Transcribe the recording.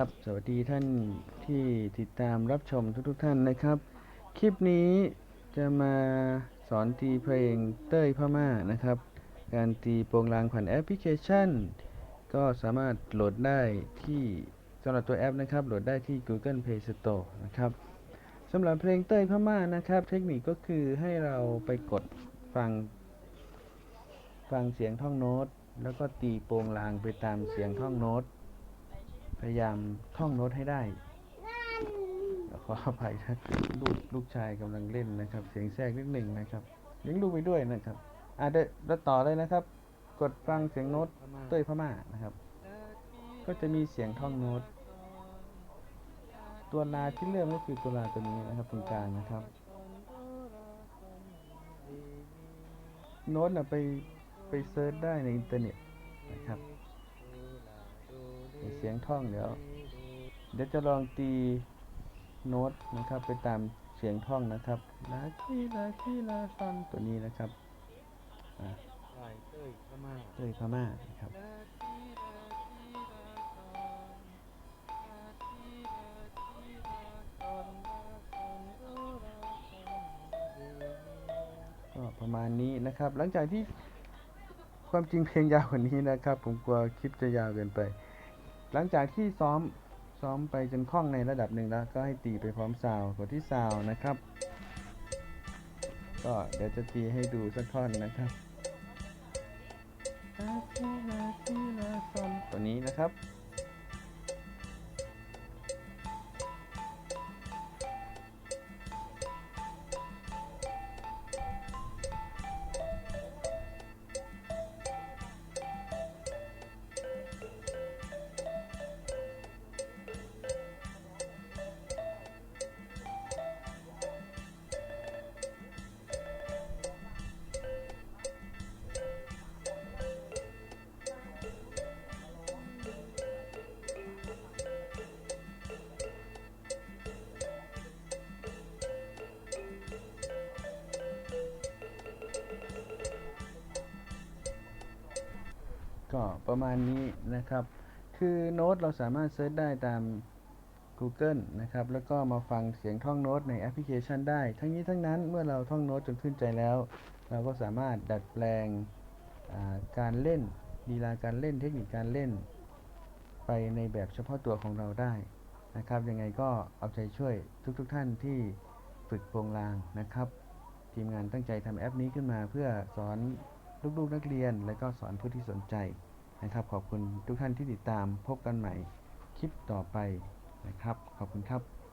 ครับ สวัสดีท่านที่ติดตามรับชมทุกๆทท่านนะครับ คลิปนี้จะมาสอนตีเพลงเต้ยพม่านะครับ การตีโปรงลางผ่านแอปพลิเคชัน ก็สามารถโหลดได้ที่สำหรับตัวแอปนะครับ โหลดได้ที่ Google Play Store นะครับสำหรับเพลงเต้ยพม่านะครับ เทคนิคก็คือให้เราไปกดฟัง ฟังเสียงท่องโน้ต แล้วก็ตีโปรงลางไปตามเสียงท่องโน้ต พยายามท่องโน้ตให้ได้ขออภัยนะลูกลูกชายกำลังเล่นนะครับ เสียงแทรกนิดหนึ่งนะครับเลี้ยงลูกไปด้วยนะครับอะเดี๋ยวเราต่อเลยนะครับ กดฟังเสียงโน้ตเต้ยพม่านะครับ ก็จะมีเสียงท่องโน้ต ตัวลาที่เริ่มก็คือตัวลาตัวนี้นะครับตรงกลางนะครับ โน้ตนะไปไปเซิร์ชได้ในอินเทอร์เน็ตนะครับเสียงท่องเดี๋ยว เดี๋ยวจะลองตีโน้ตนะครับ ไปตามเสียงท่องนะครับลาคีลาคีลาซอนตัวนี้นะครับอะลายเต้ยพม่าเต้ยพม่านะครับก็ประมาณนี้นะครับ หลังจากที่ความจริงเพลงยาวกว่านี้นะครับ ผมกลัวคลิปจะยาวเกินไป หลังจากที่ซ้อมซ้อมไปจนคล่องในระดับหนึ่งแล้ว ก็ให้ตีไปพร้อมซาวด์กดที่ซาวด์นะครับ ก็เดี๋ยวจะตีให้ดูสักท่อนนะครับลาทีลาทีลาซอนตัวนี้นะครับ ก็ประมาณนี้นะครับ คือโน้ตเราสามารถเซิร์ชได้ตาม Google นะครับ แล้วก็มาฟังเสียงท่องโน้ตในแอปพลิเคชันได้ ทั้งนี้ทั้งนั้นเมื่อเราท่องโน้ตจนขึ้นใจแล้ว เราก็สามารถดัดแปลงการเล่นลีลาการเล่นเทคนิคการเล่น ไปในแบบเฉพาะตัวของเราได้นะครับ ยังไงก็เอาใจช่วยทุกๆทท่านที่ฝึกโปรงลางนะครับ ทีมงานตั้งใจทำแอปนี้ขึ้นมาเพื่อสอน ลูกๆนักเรียน และก็สอนผู้ที่สนใจนะครับ ขอบคุณทุกท่านที่ติดตามพบกันใหม่คลิปต่อไปนะครับ ขอบคุณครับ